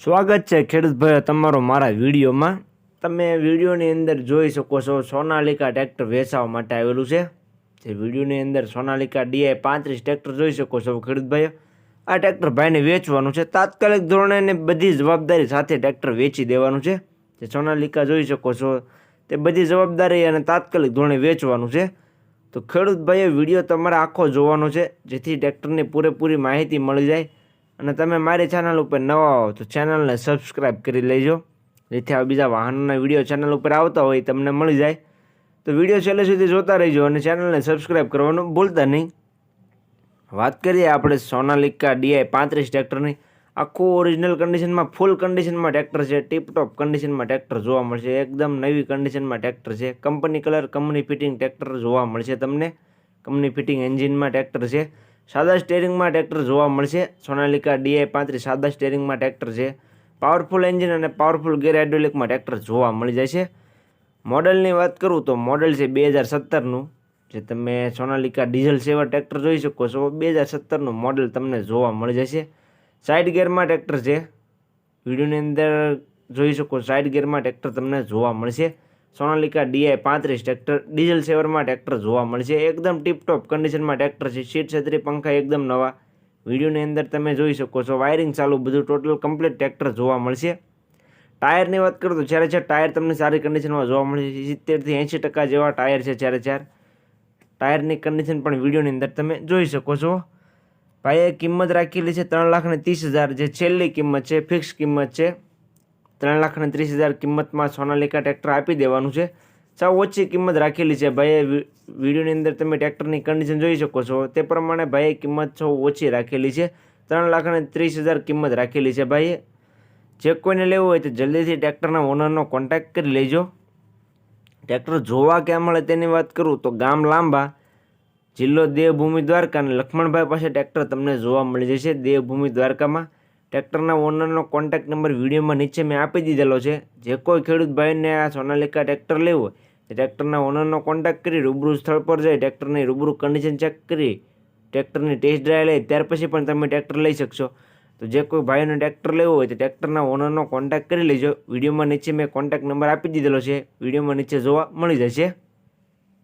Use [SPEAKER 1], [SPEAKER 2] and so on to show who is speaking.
[SPEAKER 1] સ્વાગત છે ખેડૂત ભાઈઓ તમારો મારા વિડીયોમાં. તમે વિડીયોની અંદર જોઈ શકો છો સોનાલિકા ટ્રેક્ટર વેચાવા માટે આવેલું છે. જે વિડીયોની અંદર સોનાલિકા ડીઆઈ પાંત્રીસ ટ્રેક્ટર જોઈ શકો છો ખેડૂત ભાઈઓ આ ટ્રેક્ટર ભાઈને વેચવાનું છે. તાત્કાલિક ધોરણે એને બધી જવાબદારી સાથે ટ્રેક્ટર વેચી દેવાનું છે. જે સોનાલિકા જોઈ શકો છો, તે બધી જવાબદારી અને તાત્કાલિક ધોરણે વેચવાનું છે. તો ખેડૂત ભાઈએ વીડિયો તમારે આખો જોવાનો છે, જેથી ટ્રેક્ટરની પૂરેપૂરી માહિતી મળી જાય. અને તમે મારી ચેનલ ઉપર નવા હો તો ચેનલને સબસ્ક્રાઈબ કરી લેજો. જેથી આ બીજા વાહનોના વીડિયો ચેનલ ઉપર આવતા હોય તમને મળી જાય. તો વીડિયો છેલ્લે સુધી જોતા રહેજો અને ચેનલને સબસ્ક્રાઈબ કરવાનું ભૂલતા નહીં. વાત કરીએ આપણે સોનાલિકા ડીઆઈ પાંત્રીસ ટ્રેક્ટરની. આખું ઓરિજિનલ કન્ડિશનમાં ફૂલ કન્ડિશનમાં ટ્રેક્ટર છે ટીપટોપ કન્ડિશનમાં ટ્રેક્ટર જોવા મળશે, એકદમ નવી કન્ડિશનમાં ટ્રેક્ટર છે. Company colour company fitting tractor જોવા મળશે તમને. કંપની ફિટિંગ એન્જિનમાં ટ્રેક્ટર છે. સાદા સ્ટેરિંગમાં ટ્રેક્ટર જોવા મળશે. સોનાલિકા ડીઆઈ પાંત્રીસ સાદા સ્ટેરિંગમાં ટ્રેક્ટર છે. પાવરફુલ એન્જિન અને પાવરફુલ ગેર હાઇડ્રોલિકમાં ટ્રેક્ટર જોવા મળી જાય છે. મોડલની વાત કરું તો મોડલ છે બે હજાર સત્તરનું. જે તમે સોનાલિકા ડીઝલ સેવર ટ્રેક્ટર જોઈ શકો છો. બે હજાર સત્તરનું મોડલ તમને જોવા મળી જશે. સાઇડ ગેરમાં ટ્રેક્ટર છે. વિડીયોની અંદર જોઈ શકો સાઇડ ગેરમાં ટ્રેક્ટર તમને જોવા મળશે. સોનાલિકા ડીઆઈ પાંત્રીસ, ટ્રેક્ટર, ડીઝલ સેવરમાં ટ્રેક્ટર જોવા મળશે. એકદમ ટીપટોપ કન્ડિશનમાં ટ્રેક્ટર છે. સીટ છત્રી, પંખા એકદમ નવા. વિડીયોની અંદર તમે જોઈ શકો છો વાયરિંગ ચાલુ, બધું ટોટલ કમ્પ્લીટ ટ્રેક્ટર જોવા મળશે. ટાયરની વાત કરું તો ચારે ચાર ટાયર તમને સારી કન્ડિશનમાં જોવા મળશે સિત્તેરથી એંશી ટકા જેવા ટાયર છે ચારે ચાર ટાયરની કન્ડિશન પણ વિડીયોની અંદર તમે જોઈ શકો છો. ભાઈએ કિંમત રાખેલી છે ત્રણ લાખ ને ત્રીસ હજાર, જે છેલ્લી કિંમત છે ફિક્સ કિંમત છે. ત્રણ લાખ ત્રીસ હજાર કિંમતમાં સોનાલિકા ટ્રેક્ટર આપી દેવાનું છે. સાવ ઓછી કિંમત રાખેલી છે. ભાઈએ વિડીયોની અંદર તમે ટ્રેક્ટરની કન્ડિશન જોઈ શકો છો. તે પ્રમાણે ભાઈએ કિંમત સૌ ઓછી રાખેલી છે. ત્રણ લાખ ત્રીસ હજાર કિંમત રાખેલી છે ભાઈએ. જે કોઈને લેવું હોય તો જલ્દીથી ટ્રેક્ટરના ઓનરનો કોન્ટેક્ટ કરી લેજો. ટ્રેક્ટર જોવા ક્યાં મળે તેની વાત કરું તો ગામ લાંબા, જિલ્લો દેવભૂમિ દ્વારકા અને લક્ષ્મણભાઈ પાસે ટ્રેક્ટર તમને જોવા મળી જશે દેવભૂમિ દ્વારકામાં. ટ્રેક્ટરના ઓનરનો કોન્ટેક્ટ નંબર વિડીયોમાં નીચે મેં આપી દીધેલો છે. જે કોઈ ખેડૂત ભાઈને આ સોનાલિકા ટ્રેક્ટર લેવું તે ટ્રેક્ટરના ઓનરનો કોન્ટેક્ટ કરી રૂબરૂ સ્થળ પર જઈ ટ્રેક્ટરની રૂબરૂ કન્ડિશન ચેક કરી, ટ્રેક્ટરની ટેસ્ટ ડ્રાઈવ લઈ, ત્યાર પછી પણ તમે ટ્રેક્ટર લઈ શકશો. તો જે કોઈ ભાઈઓને ટ્રેક્ટર લેવું હોય, તો ટ્રેક્ટરના ઓનરનો કોન્ટેક્ટ કરી લેજો. વિડીયોમાં નીચે મેં કોન્ટેક્ટ નંબર આપી દીધેલો છે. વિડીયોમાં નીચે જોવા મળી જશે.